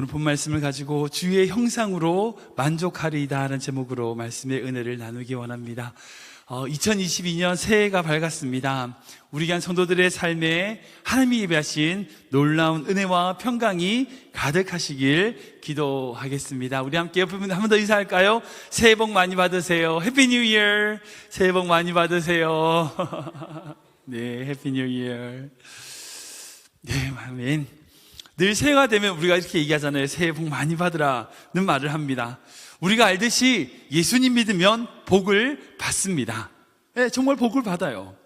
네, 오늘 본 말씀을 가지고 주의 형상으로 만족하리이다 하는 제목으로 말씀의 은혜를 나누기 원합니다. 어, 2022년 새해가 밝았습니다. 우리 간 성도들의 삶에 하나님이 예배하신 놀라운 은혜와 평강이 가득하시길 기도하겠습니다. 우리 함께 옆에 분한번 더 인사할까요? 새해 복 많이 받으세요. 해피 뉴 이어. 새해 복 많이 받으세요. 네, 해피 뉴 이어. 네, 아멘. 늘 새해가 되면 우리가 이렇게 얘기하잖아요. 새해 복 많이 받으라는 말을 합니다. 우리가 알듯이 예수님 믿으면 복을 받습니다. 네, 정말 복을 받아요.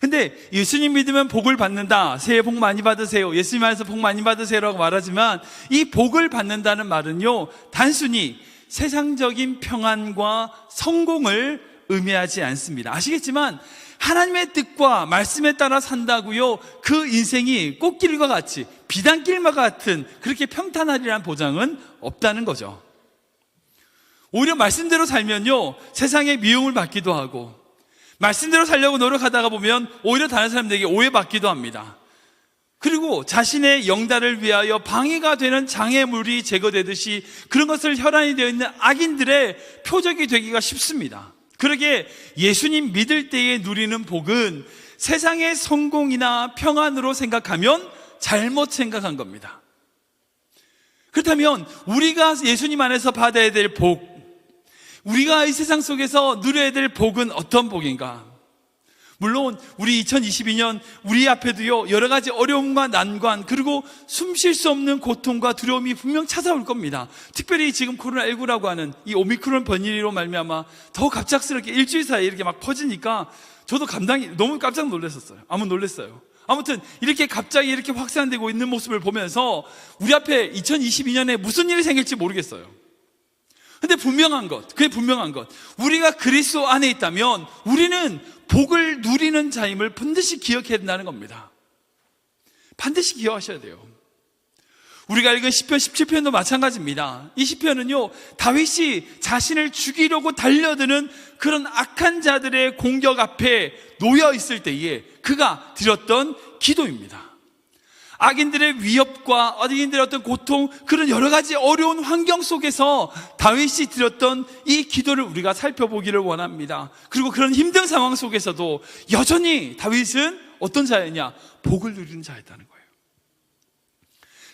근데 예수님 믿으면 복을 받는다. 새해 복 많이 받으세요. 예수님 안에서 복 많이 받으세요라고 말하지만 이 복을 받는다는 말은요. 단순히 세상적인 평안과 성공을 의미하지 않습니다. 아시겠지만 하나님의 뜻과 말씀에 따라 산다고요. 그 인생이 꽃길과 같이 비단길과 같은 그렇게 평탄하리라는 보장은 없다는 거죠. 오히려 말씀대로 살면요. 세상에 미움을 받기도 하고 말씀대로 살려고 노력하다가 보면 오히려 다른 사람들에게 오해받기도 합니다. 그리고 자신의 영달을 위하여 방해가 되는 장애물이 제거되듯이 그런 것을 혈안이 되어 있는 악인들의 표적이 되기가 쉽습니다. 그러게 예수님 믿을 때에 누리는 복은 세상의 성공이나 평안으로 생각하면 잘못 생각한 겁니다. 그렇다면 우리가 예수님 안에서 받아야 될 복, 우리가 이 세상 속에서 누려야 될 복은 어떤 복인가? 물론 우리 2022년 우리 앞에도요 여러 가지 어려움과 난관 그리고 숨 쉴 수 없는 고통과 두려움이 분명 찾아올 겁니다. 특별히 지금 코로나19라고 하는 이 오미크론 번일로 말미암아 더 갑작스럽게 일주일 사이에 이렇게 막 퍼지니까 저도 감당이 너무 깜짝 놀랐었어요. 아무 놀랐어요. 아무튼 이렇게 갑자기 이렇게 확산되고 있는 모습을 보면서 우리 앞에 2022년에 무슨 일이 생길지 모르겠어요. 근데 분명한 것, 그게 분명한 것. 우리가 그리스도 안에 있다면 우리는 복을 누리는 자임을 반드시 기억해야 된다는 겁니다. 반드시 기억하셔야 돼요. 우리가 읽은 10편, 17편도 마찬가지입니다. 이 10편은요, 다윗이 자신을 죽이려고 달려드는 그런 악한 자들의 공격 앞에 놓여 있을 때에 그가 드렸던 기도입니다. 악인들의 위협과 악인들의 어떤 고통, 그런 여러 가지 어려운 환경 속에서 다윗이 드렸던 이 기도를 우리가 살펴보기를 원합니다. 그리고 그런 힘든 상황 속에서도 여전히 다윗은 어떤 자였냐? 복을 누리는 자였다는 거예요.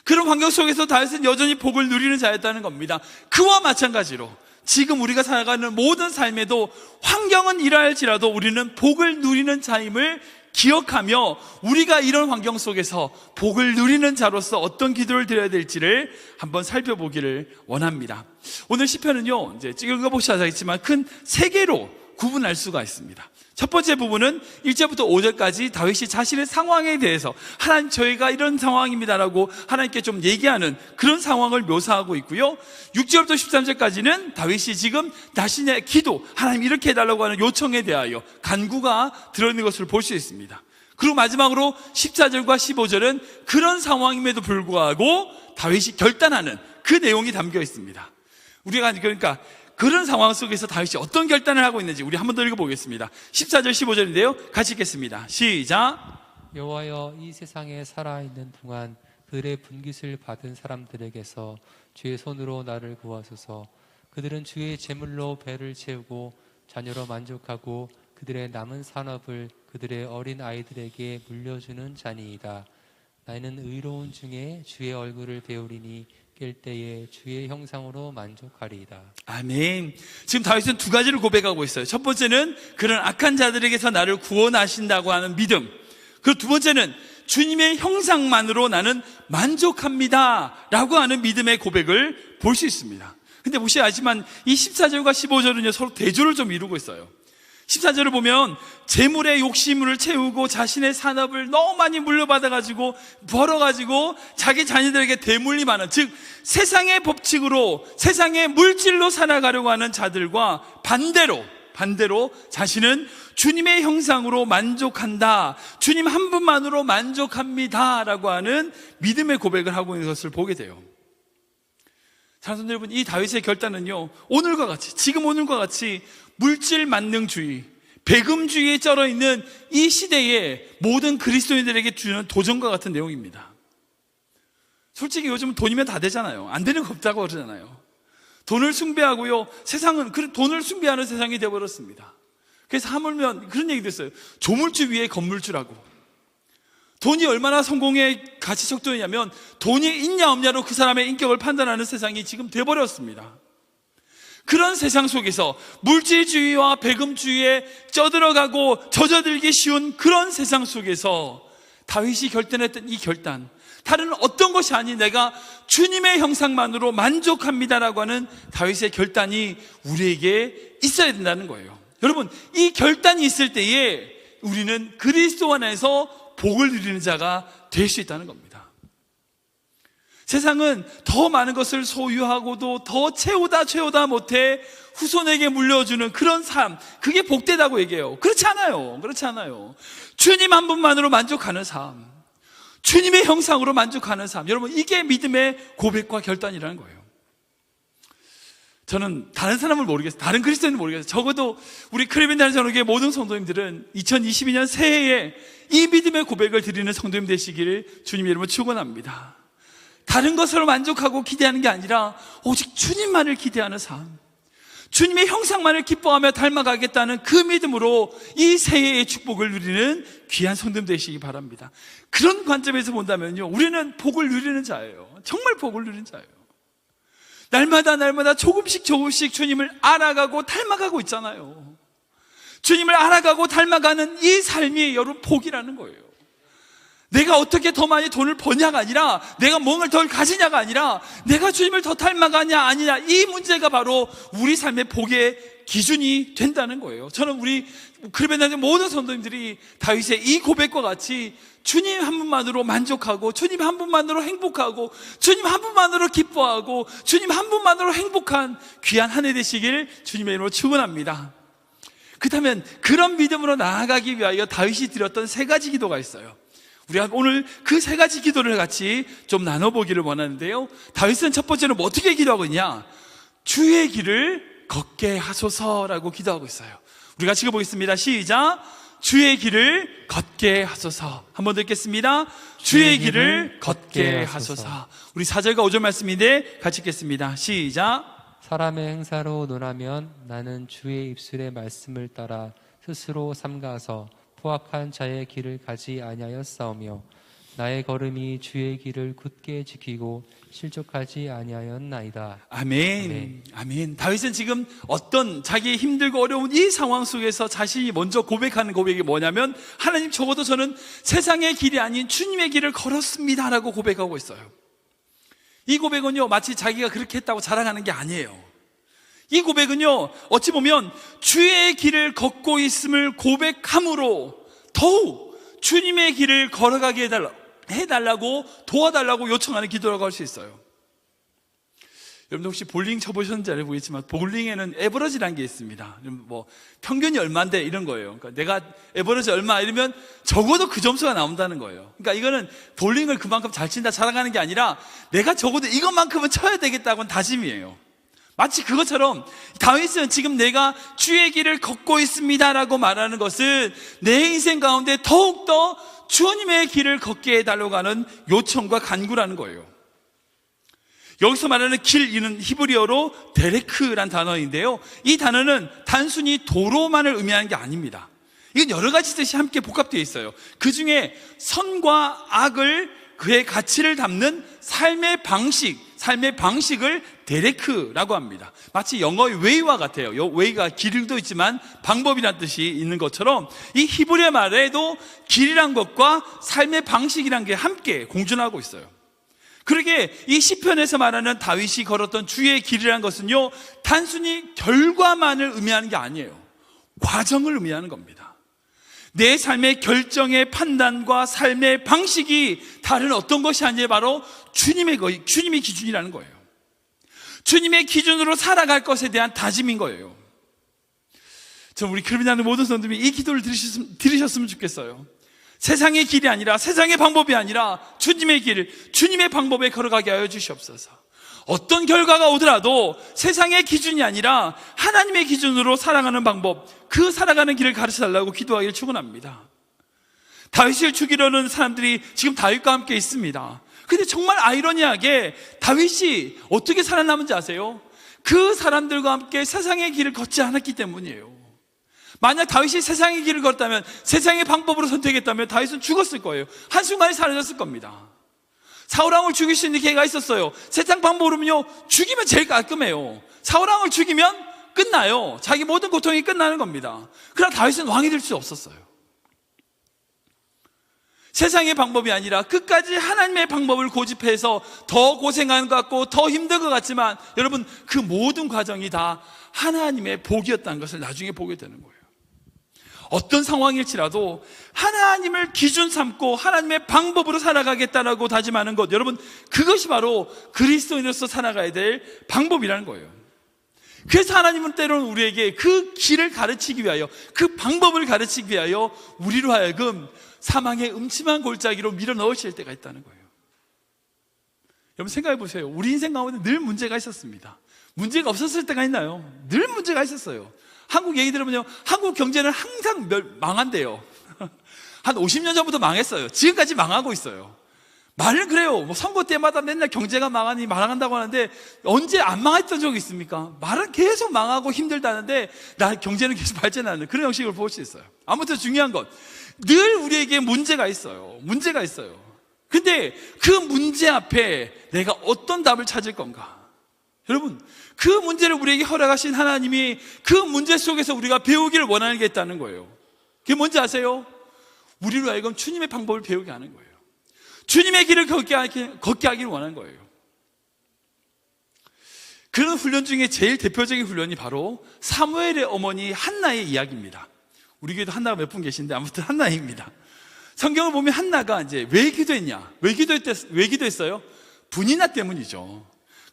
그런 환경 속에서 다윗은 여전히 복을 누리는 자였다는 겁니다. 그와 마찬가지로 지금 우리가 살아가는 모든 삶에도 환경은 이러할지라도 우리는 복을 누리는 자임을 기억하며 우리가 이런 환경 속에서 복을 누리는 자로서 어떤 기도를 드려야 될지를 한번 살펴보기를 원합니다. 오늘 시편은요, 이제 읽어보셔야겠지만 큰 세 개로 구분할 수가 있습니다. 첫 번째 부분은 1절부터 5절까지 다윗이 자신의 상황에 대해서 하나님 저희가 이런 상황입니다라고 하나님께 좀 얘기하는 그런 상황을 묘사하고 있고요. 6절부터 13절까지는 다윗이 지금 자신의 기도, 하나님 이렇게 해달라고 하는 요청에 대하여 간구가 들어있는 것을 볼 수 있습니다. 그리고 마지막으로 14절과 15절은 그런 상황임에도 불구하고 다윗이 결단하는 그 내용이 담겨 있습니다. 우리가 그러니까 그런 상황 속에서 다윗이 어떤 결단을 하고 있는지 우리 한 번 더 읽어보겠습니다. 14절, 15절인데요. 같이 읽겠습니다. 시작. 여호와여 이 세상에 살아 있는 동안 그들의 분깃을 받은 사람들에게서 주의 손으로 나를 구하소서. 그들은 주의 제물로 배를 채우고 자녀로 만족하고 그들의 남은 산업을 그들의 어린 아이들에게 물려주는 자니이다. 나는 의로운 중에 주의 얼굴을 배우리니 깰 때에 주의 형상으로 만족하리이다. 아멘. 지금 다윗은 두 가지를 고백하고 있어요. 첫 번째는 그런 악한 자들에게서 나를 구원하신다고 하는 믿음. 그리고 두 번째는 주님의 형상만으로 나는 만족합니다. 라고 하는 믿음의 고백을 볼 수 있습니다. 근데 무시하지만 이 14절과 15절은요, 서로 대조를 좀 이루고 있어요. 14절을 보면 재물의 욕심을 채우고 자신의 산업을 너무 많이 물려받아가지고 벌어가지고 자기 자녀들에게 대물림하는 즉 세상의 법칙으로 세상의 물질로 살아가려고 하는 자들과 반대로 반대로 자신은 주님의 형상으로 만족한다. 주님 한 분만으로 만족합니다. 라고 하는 믿음의 고백을 하고 있는 것을 보게 돼요. 사랑하는 여러분, 이 다윗의 결단은요, 오늘과 같이, 지금 오늘과 같이 물질 만능주의, 배금주의에 쩔어 있는 이 시대에 모든 그리스도인들에게 주는 도전과 같은 내용입니다. 솔직히 요즘 돈이면 다 되잖아요. 안 되는 거 없다고 그러잖아요. 돈을 숭배하고요. 세상은 그 돈을 숭배하는 세상이 되어버렸습니다. 그래서 하물면 그런 얘기도 있어요. 조물주 위에 건물주라고. 돈이 얼마나 성공의 가치 척도냐면 돈이 있냐 없냐로 그 사람의 인격을 판단하는 세상이 지금 돼버렸습니다. 그런 세상 속에서 물질주의와 배금주의에 쩌들어가고 젖어들기 쉬운 그런 세상 속에서 다윗이 결단했던 이 결단. 다른 어떤 것이 아닌 내가 주님의 형상만으로 만족합니다라고 하는 다윗의 결단이 우리에게 있어야 된다는 거예요. 여러분, 이 결단이 있을 때에 우리는 그리스도 안에서 복을 누리는 자가 될 수 있다는 겁니다. 세상은 더 많은 것을 소유하고도 더 채우다 채우다 못해 후손에게 물려주는 그런 삶, 그게 복되다고 얘기해요. 그렇지 않아요. 그렇지 않아요. 주님 한 분만으로 만족하는 삶, 주님의 형상으로 만족하는 삶. 여러분, 이게 믿음의 고백과 결단이라는 거예요. 저는 다른 사람을 모르겠어요. 다른 그리스도인은 모르겠어요. 적어도 우리 크리빈다는 전후교회 모든 성도님들은 2022년 새해에 이 믿음의 고백을 드리는 성도님 되시기를 주님 이름으로 축원합니다. 다른 것으로 만족하고 기대하는 게 아니라 오직 주님만을 기대하는 삶. 주님의 형상만을 기뻐하며 닮아가겠다는 그 믿음으로 이 새해의 축복을 누리는 귀한 성도님 되시기 바랍니다. 그런 관점에서 본다면요. 우리는 복을 누리는 자예요. 정말 복을 누리는 자예요. 날마다 날마다 조금씩 조금씩 주님을 알아가고 닮아가고 있잖아요. 주님을 알아가고 닮아가는 이 삶이 여러분 복이라는 거예요. 내가 어떻게 더 많이 돈을 버냐가 아니라 내가 뭔가를 덜 가지냐가 아니라 내가 주님을 더 닮아가냐 아니냐 이 문제가 바로 우리 삶의 복의 기준이 된다는 거예요. 저는 우리 크리벤나의 모든 성도님들이 다윗의 이 고백과 같이 주님 한 분만으로 만족하고 주님 한 분만으로 행복하고 주님 한 분만으로 기뻐하고 주님 한 분만으로 행복한 귀한 한 해 되시길 주님의 이름으로 축원합니다. 그렇다면 그런 믿음으로 나아가기 위하여 다윗이 드렸던 세 가지 기도가 있어요. 우리가 오늘 그 세 가지 기도를 같이 좀 나눠보기를 원하는데요. 다윗은 첫 번째로 뭐 어떻게 기도하고 있냐? 주의 길을 걷게 하소서라고 기도하고 있어요. 우리 같이 읽어보겠습니다. 시작. 주의 길을 걷게 하소서. 한 번 더 읽겠습니다. 주의 길을 걷게 하소서. 우리 4절과 5절 말씀인데 같이 읽겠습니다. 시작. 사람의 행사로 논하면 나는 주의 입술의 말씀을 따라 스스로 삼가서 포악한 자의 길을 가지 아니하였사오며 나의 걸음이 주의 길을 굳게 지키고 실족하지 아니하였나이다. 아멘. 아멘. 아멘. 다윗은 지금 어떤 자기의 힘들고 어려운 이 상황 속에서 자신이 먼저 고백하는 고백이 뭐냐면 하나님 적어도 저는 세상의 길이 아닌 주님의 길을 걸었습니다라고 고백하고 있어요. 이 고백은요, 마치 자기가 그렇게 했다고 자랑하는 게 아니에요. 이 고백은요, 어찌 보면 주의 길을 걷고 있음을 고백함으로 더욱 주님의 길을 걸어가게 해달라, 해달라고 도와달라고 요청하는 기도라고 할 수 있어요. 여러분들 혹시 볼링 쳐보셨는지 알 모르겠지만 볼링에는 에버러지라는 게 있습니다. 뭐 평균이 얼마인데 이런 거예요. 그러니까 내가 에버러지 얼마 이러면 적어도 그 점수가 나온다는 거예요. 그러니까 이거는 볼링을 그만큼 잘 친다 자랑하는 게 아니라 내가 적어도 이것만큼은 쳐야 되겠다고는 다짐이에요. 마치 그것처럼 다윗은 지금 내가 주의 길을 걷고 있습니다라고 말하는 것은 내 인생 가운데 더욱더 주님의 길을 걷게 해달라고 하는 요청과 간구라는 거예요. 여기서 말하는 길, 이는 히브리어로 데레크란 단어인데요. 이 단어는 단순히 도로만을 의미하는 게 아닙니다. 이건 여러 가지 뜻이 함께 복합되어 있어요. 그 중에 선과 악을 그의 가치를 담는 삶의 방식, 삶의 방식을 데레크라고 합니다. 마치 영어의 웨이와 같아요. 요 웨이가 길도 있지만 방법이란 뜻이 있는 것처럼 이 히브리어 말에도 길이란 것과 삶의 방식이란 게 함께 공존하고 있어요. 그러게 이 시편에서 말하는 다윗이 걸었던 주의 길이라는 것은요 단순히 결과만을 의미하는 게 아니에요 과정을 의미하는 겁니다 내 삶의 결정의 판단과 삶의 방식이 다른 어떤 것이 아니에요? 바로 주님의 거 주님의 기준이라는 거예요. 주님의 기준으로 살아갈 것에 대한 다짐인 거예요. 저 우리 크리미나는 모든 성도님이 이 기도를 들으셨으면 좋겠어요. 세상의 길이 아니라 세상의 방법이 아니라 주님의 길, 주님의 방법에 걸어가게 하여 주시옵소서. 어떤 결과가 오더라도 세상의 기준이 아니라 하나님의 기준으로 살아가는 방법, 그 살아가는 길을 가르쳐 달라고 기도하기를 축원합니다. 다윗을 죽이려는 사람들이 지금 다윗과 함께 있습니다. 근데 정말 아이러니하게 다윗이 어떻게 살아남은지 아세요? 그 사람들과 함께 세상의 길을 걷지 않았기 때문이에요. 만약 다윗이 세상의 길을 걷다면 세상의 방법으로 선택했다면 다윗은 죽었을 거예요. 한순간에 사라졌을 겁니다. 사울왕을 죽일 수 있는 기회가 있었어요. 세상 방법으로는요, 죽이면 제일 깔끔해요. 사울왕을 죽이면 끝나요. 자기 모든 고통이 끝나는 겁니다. 그러나 다윗은 왕이 될 수 없었어요. 세상의 방법이 아니라 끝까지 하나님의 방법을 고집해서 더 고생하는 것 같고 더 힘든 것 같지만 여러분 그 모든 과정이 다 하나님의 복이었다는 것을 나중에 보게 되는 거예요. 어떤 상황일지라도 하나님을 기준 삼고 하나님의 방법으로 살아가겠다라고 다짐하는 것 여러분 그것이 바로 그리스도인으로서 살아가야 될 방법이라는 거예요. 그래서 하나님은 때로는 우리에게 그 길을 가르치기 위하여 그 방법을 가르치기 위하여 우리로 하여금 사망의 음침한 골짜기로 밀어 넣으실 때가 있다는 거예요. 여러분 생각해 보세요. 우리 인생 가운데 늘 문제가 있었습니다. 문제가 없었을 때가 있나요? 늘 문제가 있었어요. 한국 얘기 들으면요. 한국 경제는 항상 멸- 망한대요. 한 50년 전부터 망했어요. 지금까지 망하고 있어요. 말을 그래요. 뭐 선거 때마다 맨날 경제가 망하니 망한다고 하는데 언제 안 망했던 적이 있습니까? 말은 계속 망하고 힘들다는데 나 경제는 계속 발전하는 그런 형식을 볼 수 있어요. 아무튼 중요한 건 늘 우리에게 문제가 있어요. 문제가 있어요. 근데 그 문제 앞에 내가 어떤 답을 찾을 건가? 여러분, 그 문제를 우리에게 허락하신 하나님이 그 문제 속에서 우리가 배우기를 원하는 게 있다는 거예요. 그게 뭔지 아세요? 우리로 하여금 주님의 방법을 배우게 하는 거예요. 주님의 길을 걷게, 하기, 걷게 하기를 원하는 거예요. 그런 훈련 중에 제일 대표적인 훈련이 바로 사무엘의 어머니 한나의 이야기입니다. 우리 교회도 한나가 몇 분 계신데 아무튼 한나입니다. 성경을 보면 한나가 이제 왜 기도했냐? 왜 기도했, 왜 기도했어요? 분이나 때문이죠.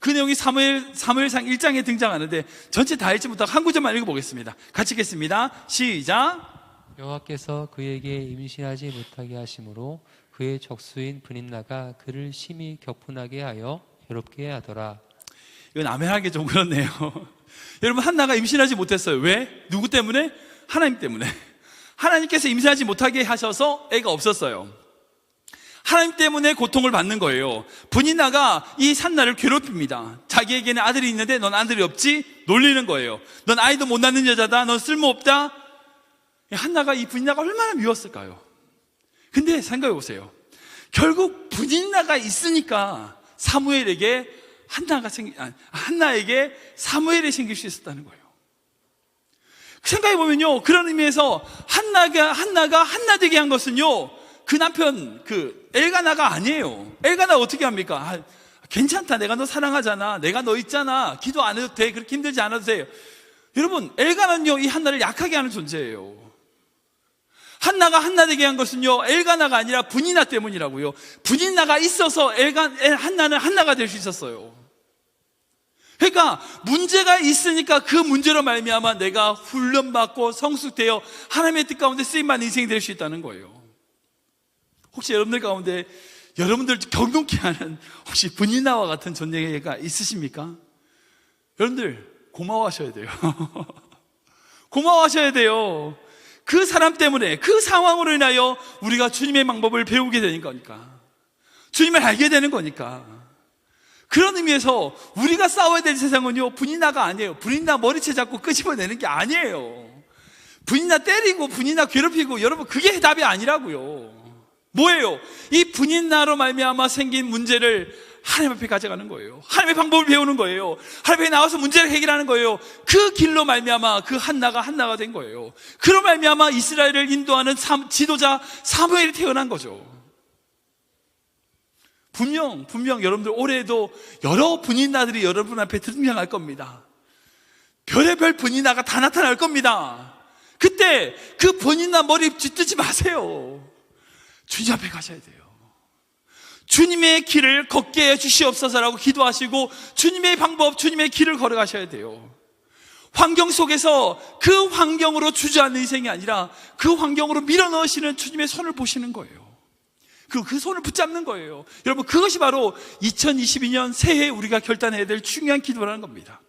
그 내용이 사무엘, 사무엘상 1장에 등장하는데 전체 다 읽지 못하고 한 구절만 읽어보겠습니다. 같이 읽겠습니다. 시작. 여호와께서 그에게 임신하지 못하게 하심으로 그의 적수인 브닌나가 그를 심히 격분하게 하여 괴롭게 하더라. 이건 아멘하기 좀 그렇네요. 여러분, 한나가 임신하지 못했어요. 왜? 누구 때문에? 하나님 때문에. 하나님께서 임신하지 못하게 하셔서 애가 없었어요. 하나님 때문에 고통을 받는 거예요. 분이나가 이 산나를 괴롭힙니다. 자기에게는 아들이 있는데 넌 아들이 없지? 놀리는 거예요. 넌 아이도 못 낳는 여자다. 넌 쓸모없다. 한나가 이 분이나가 얼마나 미웠을까요? 근데 생각해 보세요. 결국 분이나가 있으니까 사무엘에게 한나가 생기, 아니, 한나에게 사무엘이 생길 수 있었다는 거예요. 생각해 보면요, 그런 의미에서 한나가 한나가 한나 되게 한 것은요, 그 남편 그 엘가나가 아니에요. 엘가나 어떻게 합니까? 아, 괜찮다, 내가 너 사랑하잖아, 내가 너 있잖아, 기도 안 해도 돼, 그렇게 힘들지 않아도 돼요. 여러분, 엘가나는요, 이 한나를 약하게 하는 존재예요. 한나가 한나 되게 한 것은요, 엘가나가 아니라 분이나 때문이라고요. 분이나가 있어서 엘가, 엘, 한나는 한나가 될 수 있었어요. 그러니까 문제가 있으니까 그 문제로 말미암아 내가 훈련받고 성숙되어 하나님의 뜻 가운데 쓰임받는 인생이 될 수 있다는 거예요. 혹시 여러분들 가운데 여러분들 경동케 하는 혹시 분이나와 같은 존재가 있으십니까? 여러분들 고마워하셔야 돼요. 고마워하셔야 돼요. 그 사람 때문에 그 상황으로 인하여 우리가 주님의 방법을 배우게 되는 거니까. 주님을 알게 되는 거니까. 그런 의미에서 우리가 싸워야 될 세상은요, 분이나가 아니에요. 분이나 머리채 잡고 끄집어내는 게 아니에요. 분이나 때리고 분이나 괴롭히고 여러분 그게 답이 아니라고요. 뭐예요? 이 분이나로 말미암아 생긴 문제를 하나님 앞에 가져가는 거예요. 하나님의 방법을 배우는 거예요. 하나님 앞에 나와서 문제를 해결하는 거예요. 그 길로 말미암아 그 한나가 한나가 된 거예요. 그로 말미암아 이스라엘을 인도하는 삼- 지도자 사무엘이 태어난 거죠. 분명 분명 여러분들 올해에도 여러 분인 나들이 여러분 앞에 등장할 겁니다. 별의별 분인 나가 다 나타날 겁니다. 그때 그 분인 나 머리 쥐뜨지 마세요. 주님 앞에 가셔야 돼요. 주님의 길을 걷게 해 주시옵소서라고 기도하시고 주님의 방법, 주님의 길을 걸어가셔야 돼요. 환경 속에서 그 환경으로 주저앉는 인생이 아니라 그 환경으로 밀어 넣으시는 주님의 손을 보시는 거예요. 그, 그 손을 붙잡는 거예요. 여러분, 그것이 바로 2022년 새해 우리가 결단해야 될 중요한 기도라는 겁니다.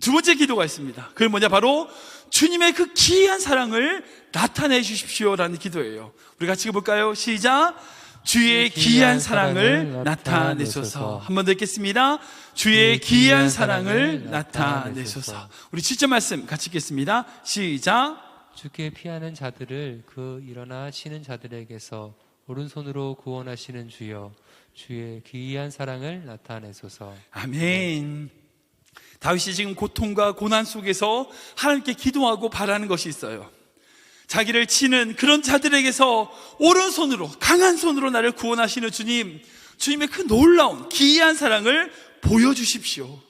두 번째 기도가 있습니다. 그게 뭐냐? 바로 주님의 그 기이한 사랑을 나타내 주십시오라는 기도예요. 우리 같이 볼까요? 시작. 주의 귀한 사랑을 나타내소서. 한 번 더 읽겠습니다. 주의 귀한 사랑을 나타내소서. 우리 7절 말씀 같이 읽겠습니다. 시작. 주께 피하는 자들을 그 일어나 치는 자들에게서 오른손으로 구원하시는 주여 주의 귀한 사랑을 나타내소서. 아멘. 다윗이 지금 고통과 고난 속에서 하나님께 기도하고 바라는 것이 있어요. 자기를 치는 그런 자들에게서 오른손으로, 강한 손으로 나를 구원하시는 주님, 주님의 그 놀라운, 기이한 사랑을 보여주십시오.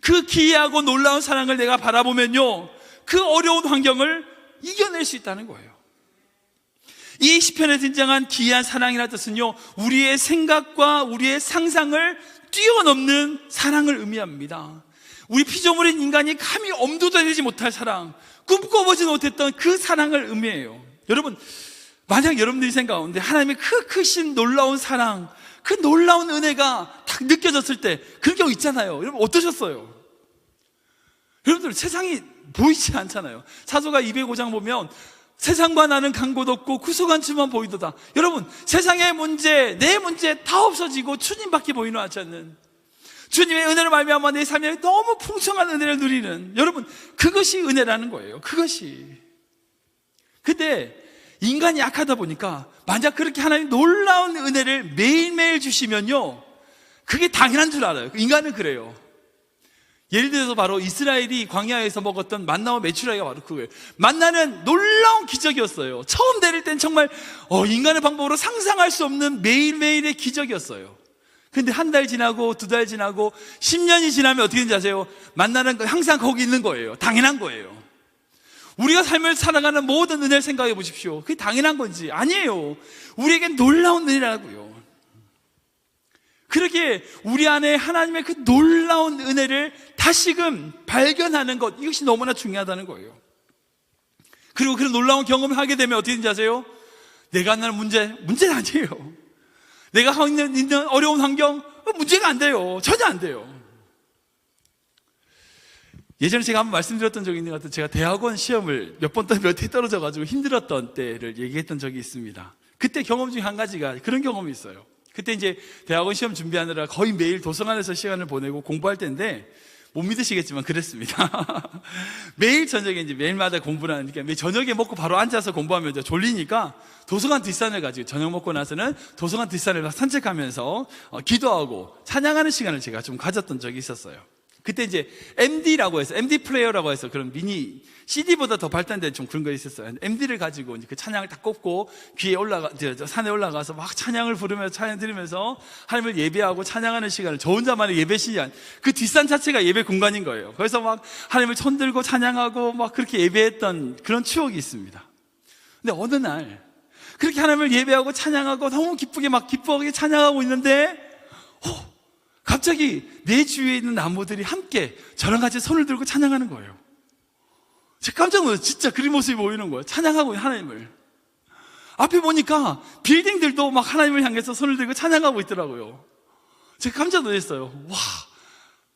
그 기이하고 놀라운 사랑을 내가 바라보면요, 그 어려운 환경을 이겨낼 수 있다는 거예요. 이 시편에 등장한 기이한 사랑이라는 뜻은요, 우리의 생각과 우리의 상상을 뛰어넘는 사랑을 의미합니다. 우리 피조물인 인간이 감히 엄두도 내지 못할 사랑, 꿈꿔보지 못했던 그 사랑을 의미해요. 여러분, 만약 여러분들이 생각하는데 하나님의 그 크신 놀라운 사랑, 그 놀라운 은혜가 딱 느껴졌을 때 그런 경우 있잖아요. 여러분 어떠셨어요? 여러분들 세상이 보이지 않잖아요. 사도가 205장 보면 세상과 나는 간곳 없고 구속한 주만 보이도다. 여러분 세상의 문제, 내 문제 다 없어지고 주님밖에 보이는 하지 않는 주님의 은혜를 말미암아 내 삶에 너무 풍성한 은혜를 누리는 여러분 그것이 은혜라는 거예요. 그것이. 근데 인간이 약하다 보니까 만약 그렇게 하나님 놀라운 은혜를 매일매일 주시면요. 그게 당연한 줄 알아요. 인간은 그래요. 예를 들어서 바로 이스라엘이 광야에서 먹었던 만나와 메추라기가 바로 그거예요. 만나는 놀라운 기적이었어요. 처음 내릴 땐 정말 어, 인간의 방법으로 상상할 수 없는 매일매일의 기적이었어요. 근데 한 달 지나고 두 달 지나고 10년이 지나면 어떻게 되는지 아세요? 만나는 거 항상 거기 있는 거예요. 당연한 거예요. 우리가 삶을 살아가는 모든 은혜를 생각해 보십시오. 그게 당연한 건지 아니에요. 우리에겐 놀라운 은혜라고요. 그렇게 우리 안에 하나님의 그 놀라운 은혜를 다시금 발견하는 것 이것이 너무나 중요하다는 거예요. 그리고 그런 놀라운 경험을 하게 되면 어떻게 되는지 아세요? 내가 하는 문제 문제는 아니에요. 내가 하고 있는, 있는 어려운 환경 문제가 안 돼요. 전혀 안 돼요. 예전에 제가 한번 말씀드렸던 적이 있는 것 같아요. 제가 대학원 시험을 몇 번 몇해 떨어져가지고 힘들었던 때를 얘기했던 적이 있습니다. 그때 경험 중에 한 가지가 그런 경험이 있어요. 그때 이제 대학원 시험 준비하느라 거의 매일 도서관에서 시간을 보내고 공부할 때인데 못 믿으시겠지만 그랬습니다. 매일 저녁에 이제 매일마다 공부를 하니까 매일 저녁에 먹고 바로 앉아서 공부하면 졸리니까 도서관 뒷산을 가지고 저녁 먹고 나서는 도서관 뒷산을 산책하면서 어, 기도하고 찬양하는 시간을 제가 좀 가졌던 적이 있었어요. 그때 이제 MD라고 해서 MD 플레이어라고 해서 그런 미니 CD보다 더 발달된 좀 그런 거 있었어요. MD를 가지고 이제 그 찬양을 딱 꼽고 귀에 올라가 산에 올라가서 막 찬양을 부르면서 찬양 들으면서 하나님을 예배하고 찬양하는 시간을 저 혼자만의 예배 시간 그 뒷산 자체가 예배 공간인 거예요. 그래서 막 하나님을 손들고 찬양하고 막 그렇게 예배했던 그런 추억이 있습니다. 근데 어느 날 그렇게 하나님을 예배하고 찬양하고 너무 기쁘게 막 기뻐하게 찬양하고 있는데 어, 갑자기 내 주위에 있는 나무들이 함께 저랑 같이 손을 들고 찬양하는 거예요. 제가 깜짝 놀랐어요. 진짜 그런 모습이 보이는 거예요. 찬양하고 하나님을. 앞에 보니까 빌딩들도 막 하나님을 향해서 손을 들고 찬양하고 있더라고요. 제가 깜짝 놀랐어요. 와.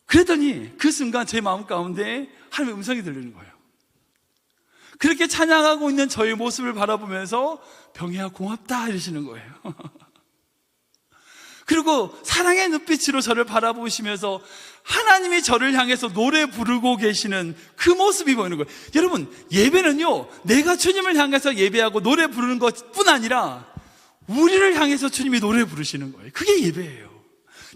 그랬더니 그 순간 제 마음 가운데 하나님의 음성이 들리는 거예요. 그렇게 찬양하고 있는 저의 모습을 바라보면서 병이야 고맙다 이러시는 거예요. 그리고 사랑의 눈빛으로 저를 바라보시면서 하나님이 저를 향해서 노래 부르고 계시는 그 모습이 보이는 거예요. 여러분, 예배는요, 내가 주님을 향해서 예배하고 노래 부르는 것 뿐 아니라 우리를 향해서 주님이 노래 부르시는 거예요. 그게 예배예요.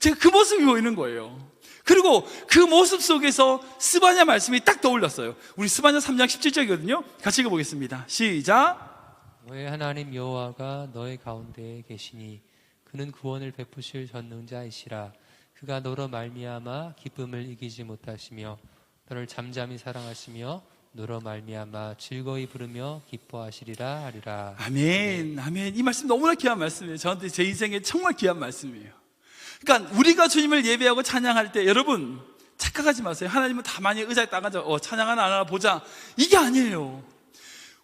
제가 그 모습이 보이는 거예요. 그리고 그 모습 속에서 스바냐 말씀이 딱 떠올랐어요. 우리 스바냐 3장 17절이거든요. 같이 읽어보겠습니다. 시작. 너의 하나님 여호와가 너의 가운데에 계시니 그는 구원을 베푸실 전능자이시라 그가 너로 말미암아 기쁨을 이기지 못하시며 너를 잠잠히 사랑하시며 너로 말미암아 즐거이 부르며 기뻐하시리라 하리라 아멘, 아멘. 이 말씀 너무나 귀한 말씀이에요. 저한테 제 인생에 정말 귀한 말씀이에요. 그러니까 우리가 주님을 예배하고 찬양할 때 여러분 착각하지 마세요. 하나님은 가만히 의자에 딱 앉아 어, 찬양 하나 하나 보자. 이게 아니에요.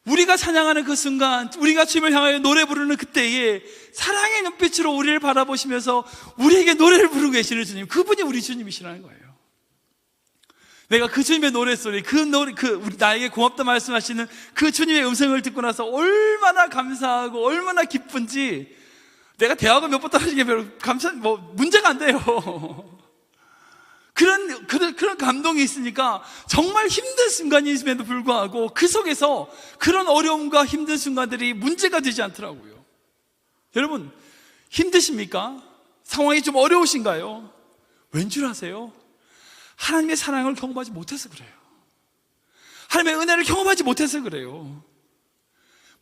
우리가 찬양하는 그 순간, 우리가 주님을 향하여 노래 부르는 그때에 사랑의 눈빛으로 우리를 바라보시면서 우리에게 노래를 부르고 계시는 주님, 그분이 우리 주님이시라는 거예요. 내가 그 주님의 노래소리, 그 노래, 그, 우리, 나에게 고맙다 말씀하시는 그 주님의 음성을 듣고 나서 얼마나 감사하고 얼마나 기쁜지 내가 대학을 몇번 떨어지게 별로 감사, 뭐, 문제가 안 돼요. 그런, 그런, 그런 감동이 있으니까 정말 힘든 순간임에도 불구하고 그 속에서 그런 어려움과 힘든 순간들이 문제가 되지 않더라고요. 여러분, 힘드십니까? 상황이 좀 어려우신가요? 왠 줄 아세요? 하나님의 사랑을 경험하지 못해서 그래요. 하나님의 은혜를 경험하지 못해서 그래요.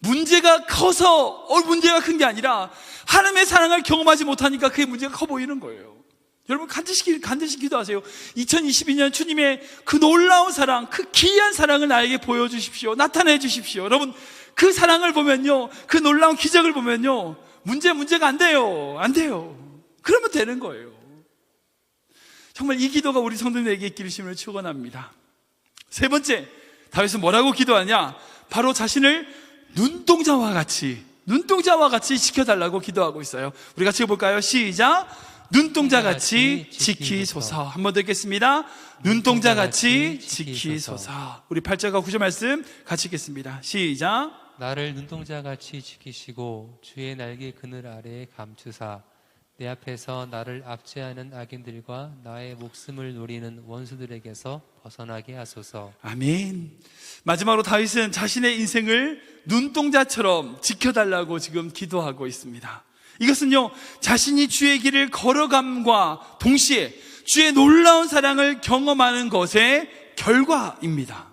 문제가 커서 어, 문제가 큰 게 아니라 하나님의 사랑을 경험하지 못하니까 그게 문제가 커 보이는 거예요. 여러분 간절히 간절히 기도하세요. 2022년 주님의 그 놀라운 사랑, 그 귀한 사랑을 나에게 보여주십시오. 나타내 주십시오. 여러분 그 사랑을 보면요, 그 놀라운 기적을 보면요, 문제 문제가 안 돼요, 안 돼요. 그러면 되는 거예요. 정말 이 기도가 우리 성도들에게 있기를 심을 축원합니다. 세 번째, 다윗은 뭐라고 기도하냐? 바로 자신을 눈동자와 같이, 눈동자와 같이 지켜달라고 기도하고 있어요. 우리 같이 볼까요? 시작. 눈동자 같이 지키소서. 한번더 읽겠습니다. 눈동자 같이 지키소서. 우리 8절과 9절 말씀 같이 읽겠습니다. 시작. 나를 눈동자 같이 지키시고 주의 날개 그늘 아래에 감추사 내 앞에서 나를 압제하는 악인들과 나의 목숨을 노리는 원수들에게서 벗어나게 하소서. 아멘. 마지막으로 다윗은 자신의 인생을 눈동자처럼 지켜달라고 지금 기도하고 있습니다. 이것은요, 자신이 주의 길을 걸어감과 동시에 주의 놀라운 사랑을 경험하는 것의 결과입니다.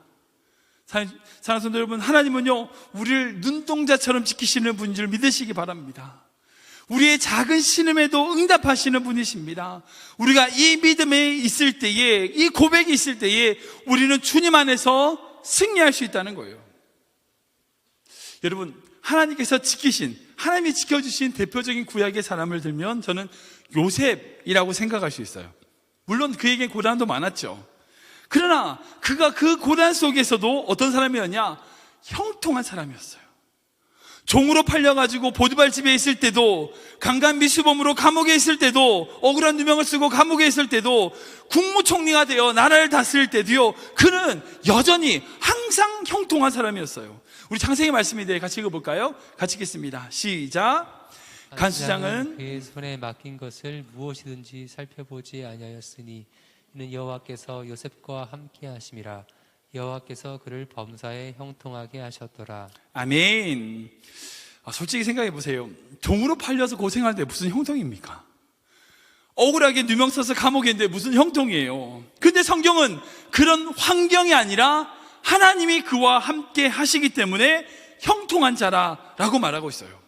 사랑하는 여러분, 하나님은요, 우리를 눈동자처럼 지키시는 분인 줄 믿으시기 바랍니다. 우리의 작은 신음에도 응답하시는 분이십니다. 우리가 이 믿음에 있을 때에, 이 고백이 있을 때에 우리는 주님 안에서 승리할 수 있다는 거예요. 여러분, 하나님께서 지키신, 하나님이 지켜주신 대표적인 구약의 사람을 들면 저는 요셉이라고 생각할 수 있어요. 물론 그에게 고난도 많았죠. 그러나 그가 그 고난 속에서도 어떤 사람이었냐? 형통한 사람이었어요. 종으로 팔려가지고 보디발 집에 있을 때도 강간 미수범으로 감옥에 있을 때도 억울한 누명을 쓰고 감옥에 있을 때도 국무총리가 되어 나라를 다스릴 때도요 그는 여전히 항상 형통한 사람이었어요 우리 창세기 말씀인데 같이 읽어볼까요? 같이 읽겠습니다 시작 간수장은 그의 손에 맡긴 것을 무엇이든지 살펴보지 아니하였으니 이는 여호와께서 요셉과 함께 하심이라 여호와께서 그를 범사에 형통하게 하셨더라. 아멘 아, 솔직히 생각해 보세요 종으로 팔려서 고생할 때 무슨 형통입니까? 억울하게 누명 써서 감옥에 있는데 무슨 형통이에요 근데 성경은 그런 환경이 아니라 하나님이 그와 함께 하시기 때문에 형통한 자라라고 말하고 있어요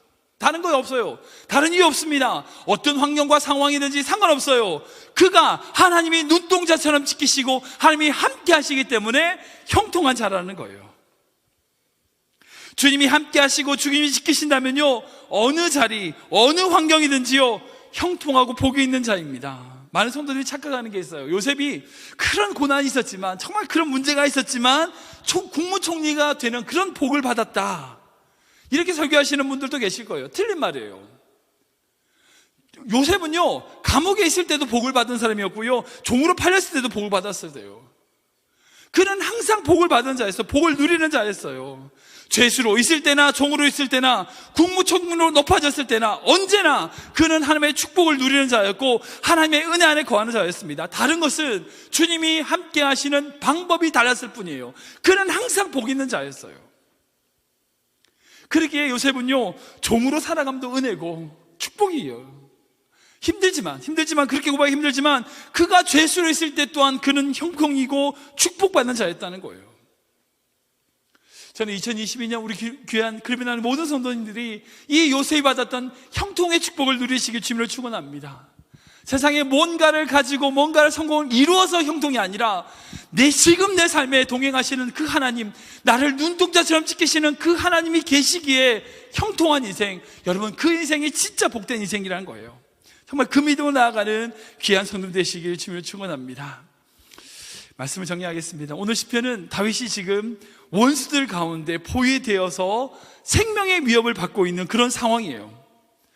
다른 거 없어요. 다른 이유 없습니다. 어떤 환경과 상황이든지 상관없어요. 그가 하나님이 눈동자처럼 지키시고 하나님이 함께 하시기 때문에 형통한 자라는 거예요. 주님이 함께 하시고 주님이 지키신다면요. 어느 자리, 어느 환경이든지요. 형통하고 복이 있는 자입니다. 많은 성도들이 착각하는 게 있어요. 요셉이 그런 고난이 있었지만, 정말 그런 문제가 있었지만, 총- 국무총리가 되는 그런 복을 받았다. 이렇게 설교하시는 분들도 계실 거예요. 틀린 말이에요. 요셉은요, 감옥에 있을 때도 복을 받은 사람이었고요, 종으로 팔렸을 때도 복을 받았어야 돼요. 그는 항상 복을 받은 자였어요. 복을 누리는 자였어요. 죄수로 있을 때나 종으로 있을 때나 국무총리로 높아졌을 때나 언제나 그는 하나님의 축복을 누리는 자였고 하나님의 은혜 안에 거하는 자였습니다. 다른 것은 주님이 함께 하시는 방법이 달랐을 뿐이에요. 그는 항상 복 있는 자였어요. 그러기에 요셉은요, 종으로 살아감도 은혜고 축복이에요. 힘들지만, 힘들지만, 그렇게 고백하기 힘들지만, 그가 죄수로 있을 때 또한 그는 형통이고 축복받는 자였다는 거예요. 저는 2022년 우리 귀- 귀한 그리스도의 모든 성도님들이 이 요셉이 받았던 형통의 축복을 누리시길 주님을 축원합니다. 세상에 뭔가를 가지고 뭔가를 성공을 이루어서 형통이 아니라 내 지금 내 삶에 동행하시는 그 하나님, 나를 눈동자처럼 지키시는 그 하나님이 계시기에 형통한 인생, 여러분 그 인생이 진짜 복된 인생이라는 거예요. 정말 그 믿음으로 나아가는 귀한 성도 되시길 주님을 축원합니다. 말씀을 정리하겠습니다. 오늘 시편은 다윗이 지금 원수들 가운데 포위되어서 생명의 위협을 받고 있는 그런 상황이에요.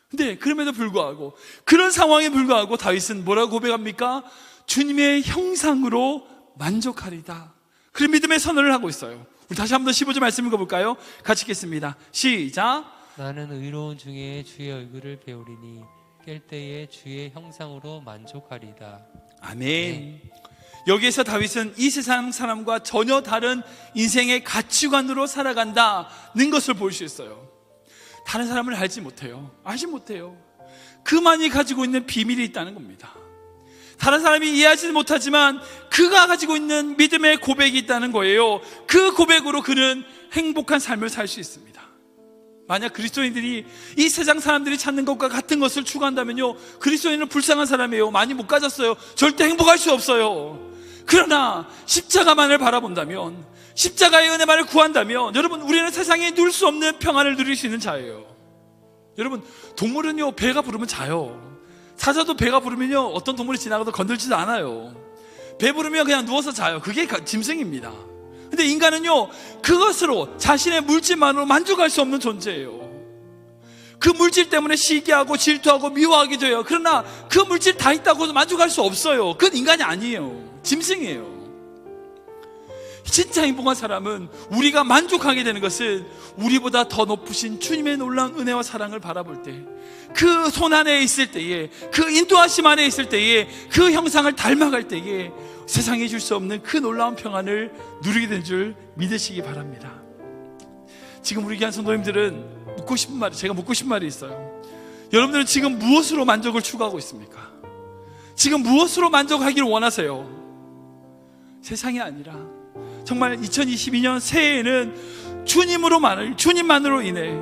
근데 그럼에도 불구하고 그런 상황에 불구하고 다윗은 뭐라고 고백합니까? 주님의 형상으로 만족하리다. 그런 믿음의 선언을 하고 있어요. 우리 다시 한번 15절 말씀 읽어볼까요? 같이 읽겠습니다. 시작. 나는 의로운 중에 주의 얼굴을 배우리니 깰 때에 주의 형상으로 만족하리다. 아멘. 여기에서 다윗은 이 세상 사람과 전혀 다른 인생의 가치관으로 살아간다는 것을 볼 수 있어요. 다른 사람을 알지 못해요. 알지 못해요. 그만이 가지고 있는 비밀이 있다는 겁니다. 다른 사람이 이해하지 못하지만 그가 가지고 있는 믿음의 고백이 있다는 거예요. 그 고백으로 그는 행복한 삶을 살 수 있습니다. 만약 그리스도인들이 이 세상 사람들이 찾는 것과 같은 것을 추구한다면요, 그리스도인은 불쌍한 사람이에요. 많이 못 가졌어요. 절대 행복할 수 없어요. 그러나 십자가만을 바라본다면, 십자가의 은혜만을 구한다면, 여러분, 우리는 세상에 누릴 수 없는 평안을 누릴 수 있는 자예요. 여러분, 동물은요, 배가 부르면 자요. 사자도 배가 부르면요, 어떤 동물이 지나가도 건들지도 않아요. 배 부르면 그냥 누워서 자요. 그게 가- 짐승입니다. 근데 인간은요, 그것으로 자신의 물질만으로 만족할 수 없는 존재예요. 그 물질 때문에 시기하고 질투하고 미워하게 돼요. 그러나 그 물질 다 있다고 만족할 수 없어요. 그건 인간이 아니에요. 짐승이에요. 진짜 행복한 사람은 우리가 만족하게 되는 것은 우리보다 더 높으신 주님의 놀라운 은혜와 사랑을 바라볼 때, 그 손 안에 있을 때에, 그 인도하심 안에 있을 때에, 그 형상을 닮아갈 때에 세상에 줄수 없는 그 놀라운 평안을 누리게 된 줄 믿으시기 바랍니다. 지금 우리 귀한 성도님들은 묻고 싶은 말이, 제가 묻고 싶은 말이 있어요. 여러분들은 지금 무엇으로 만족을 추구하고 있습니까? 지금 무엇으로 만족하기를 원하세요? 세상이 아니라 정말 2022년 새해에는 주님으로만을 주님만으로 인해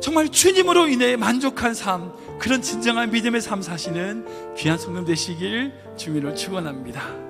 정말 주님으로 인해 만족한 삶 그런 진정한 믿음의 삶 사시는 귀한 성도 되시길 주민을 축원합니다.